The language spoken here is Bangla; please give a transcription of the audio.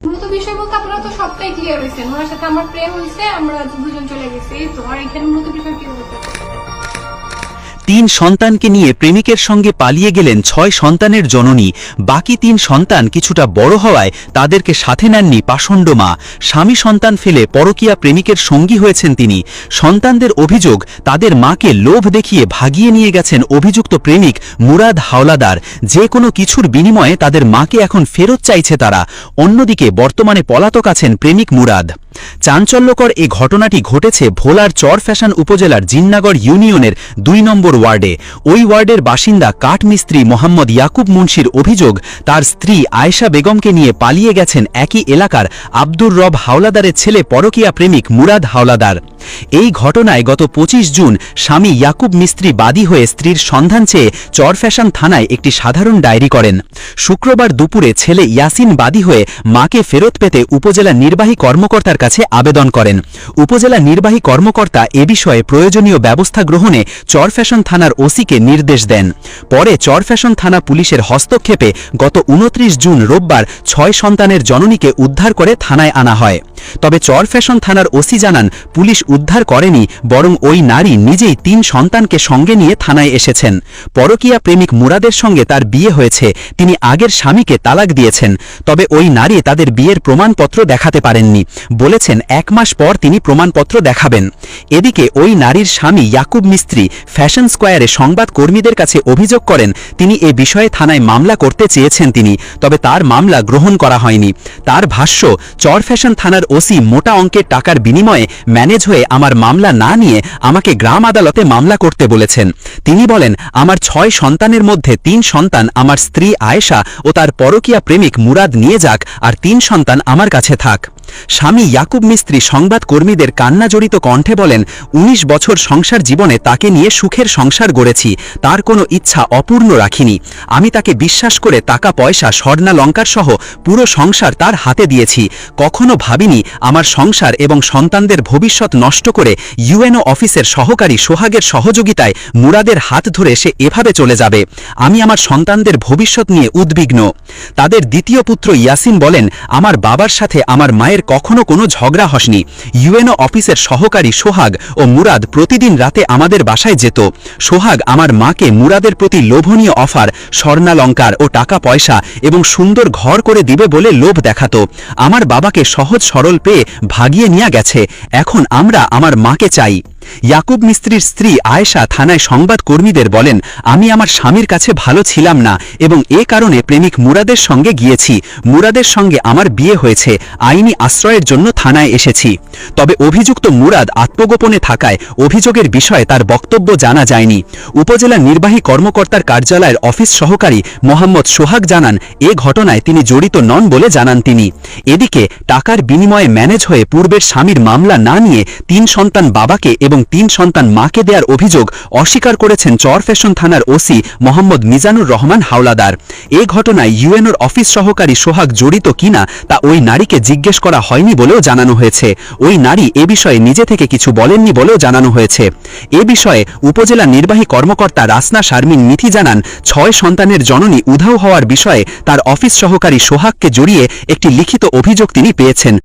মূলত বিষয় বলতে আপনারা তো সবটাই ক্লিয়ার হয়েছেন। ওনার সাথে আমার প্রেম হয়েছে, আমরা দুজন চলে গেছি। তো আর এখানে মূলত বিষয় কি বলতে তিন সন্তানকে নিয়ে প্রেমিকের সঙ্গে পালিয়ে গেলেন ছয় সন্তানের জননী। বাকি তিন সন্তান কিছুটা বড় হওয়ায় তাদেরকে সাথে নেননি পাষণ্ড মা। স্বামী সন্তান ফেলে পরকীয়া প্রেমিকের সঙ্গী হয়েছেন তিনি। সন্তানদের অভিযোগ, তাদের মাকে লোভ দেখিয়ে ভাগিয়ে নিয়ে গেছেন অভিযুক্ত প্রেমিক মুরাদ হাওলাদার। যে কোনো কিছুর বিনিময়ে তাদের মাকে এখন ফেরত চাইছে তারা। অন্যদিকে বর্তমানে পলাতক আছেন প্রেমিক মুরাদ। চাঞ্চল্যকর এ ঘটনাটি ঘটেছে ভোলার চর ফ্যাশন উপজেলার জিন্নাগর ইউনিয়নের দুই নম্বর ওয়ার্ডে। ওই ওয়ার্ডের বাসিন্দা কাঠমিস্ত্রি মোহাম্মদ ইয়াকুব মুন্সির অভিযোগ, তার স্ত্রী আয়েশা বেগমকে নিয়ে পালিয়ে গেছেন একই এলাকার আব্দুর রব হাওলাদারের ছেলে পরকীয়া প্রেমিক মুরাদ হাওলাদার। এই ঘটনায় গত ২৫ জুন স্বামী ইয়াকুব মিস্ত্রি বাদী হয়ে স্ত্রীর সন্ধান চেয়ে চরফ্যাশন থানায় একটি সাধারণ ডায়েরি করেন। শুক্রবার দুপুরে ছেলে ইয়াসিন বাদী হয়ে মাকে ফেরত পেতে উপজেলা নির্বাহী কর্মকর্তার কাছে আবেদন করেন। উপজেলা নির্বাহী কর্মকর্তা এ বিষয়ে প্রয়োজনীয় ব্যবস্থা গ্রহণে চর ফ্যাশন থানার ওসিকে নির্দেশ দেন। পরে চর ফ্যাশন থানা পুলিশের হস্তক্ষেপে গত উনত্রিশ জুন রোববার ছয় সন্তানের জননীকে উদ্ধার করে থানায় আনা হয়। তবে চর ফ্যাশন থানার ওসি জানান, পুলিশ উদ্ধার করেনি, বরং ওই নারী নিজেই তিন সন্তানকে সঙ্গে নিয়ে থানায় এসেছেন। পরকীয়া প্রেমিক মুরাদের সঙ্গে তার বিয়ে হয়েছে। তিনি আগের স্বামীকে তালাক দিয়েছেন, তবে ওই নারী তাদের বিয়ের প্রমাণপত্র দেখাতে পারেননি, বলেছেন এক মাস পর তিনি প্রমাণপত্র দেখাবেন। এদিকে ওই নারীর স্বামী ইয়াকুব মিস্ত্রি ফ্যাশন স্কোয়ারে সংবাদ কর্মীদের কাছে অভিযোগ করেন, তিনি এ বিষয়ে থানায় মামলা করতে চেয়েছেন তিনি, তবে তার মামলা গ্রহণ করা হয়নি। তার ভাষ্য, চর ফ্যাশন থানার ওসি মোটা অঙ্কের টাকার বিনিময়ে ম্যানেজ হয়ে আমার মামলা না নিয়ে আমাকে গ্রাম আদালতে মামলা করতে বলেছেন। তিনি বলেন, আমার ছয় সন্তানের মধ্যে তিন সন্তান আমার স্ত্রী আয়েশা ও তার পরকীয়া প্রেমিক মুরাদ নিয়ে যাক আর তিন সন্তান আমার কাছে থাক। স্বামী ইয়াকুব মিস্ত্রি সংবাদ কর্মীদের কান্নাজড়িত কণ্ঠে বলেন ১৯ বছর সংসার জীবনে তাকে নিয়ে সুখের সংসার গড়েছি, তার কোনো ইচ্ছা অপূর্ণ রাখিনি। আমি তাকে বিশ্বাস করে টাকা, পয়সা স্বর্ণালঙ্কার সহ পুরো সংসার তার হাতে দিয়েছি। কখনো ভাবিনি আমার সংসার এবং সন্তানদের ভবিষ্যৎ নষ্ট করে ইউএনও অফিসের সহকারী সোহাগের সহযোগিতায় মুরাদের হাত ধরে সে এভাবে চলে যাবে। আমি আমার সন্তানদের ভবিষ্যৎ নিয়ে উদ্বিগ্ন। তাদের দ্বিতীয় পুত্র ইয়াসিন বলেন, আমার বাবার সাথে আমার মায়ের কখনো কোনো ঝগড়া হসনি। ইউএনও অফিসের সহকারী সোহাগ ও মুরাদ প্রতিদিন রাতে আমাদের বাসায় যেত। সোহাগ আমার মাকে মুরাদের প্রতি লোভনীয় অফার, স্বর্ণালঙ্কার ও টাকা পয়সা এবং সুন্দর ঘর করে দিবে বলে লোভ দেখাত। আমার বাবাকে সহজ সরল পেয়ে ভাগিয়ে নিয়ে গেছে। এখন আমরা আমার মাকে চাই। ইয়াকুব মিস্ত্রির স্ত্রী আয়েশা থানায় সংবাদ কর্মীদের বলেন, আমি আমার স্বামীর কাছে ভালো ছিলাম না এবং এ কারণে প্রেমিক মুরাদের সঙ্গে গিয়েছি। মুরাদের সঙ্গে আমার বিয়ে হয়েছে। আইনি আশ্রয়ের জন্য থানায় এসেছি। তবে অভিযুক্ত মুরাদ আত্মগোপনে থাকায় অভিযোগের বিষয়ে তার বক্তব্য জানা যায়নি। উপজেলা নির্বাহী কর্মকর্তার কার্যালয়ের অফিস সহকারী মোহাম্মদ সোহাগ জানান, এ ঘটনায় তিনি জড়িত নন বলে জানান তিনি। এদিকে টাকার বিনিময়ে ম্যানেজ হয়ে পূর্বের স্বামীর মামলা না নিয়ে তিন সন্তান বাবাকে এবং তিন সন্তান মাকে দেওয়ার অভিযোগ অস্বীকার করেছেন চর ফ্যাশন থানার ওসি মোহাম্মদ মিজানুর রহমান হাওলাদার। এ ঘটনায় ইউএনওর অফিস সহকারী সোহাগ জড়িত কিনা তা ওই নারীকে জিজ্ঞেস করা হয়নি বলেও জানানো হয়েছে। ওই নারী এ বিষয়ে নিজে থেকে কিছু বলেননি বলেও জানানো হয়েছে। এ বিষয়ে উপজেলা নির্বাহী কর্মকর্তা রাসনা শারমিন মিথি জানান, ছয় সন্তানের জননী উধাও হওয়ার বিষয়ে তার অফিস সহকারী সোহাগকে জড়িয়ে একটি লিখিত অভিযোগ তিনি পেয়েছেন।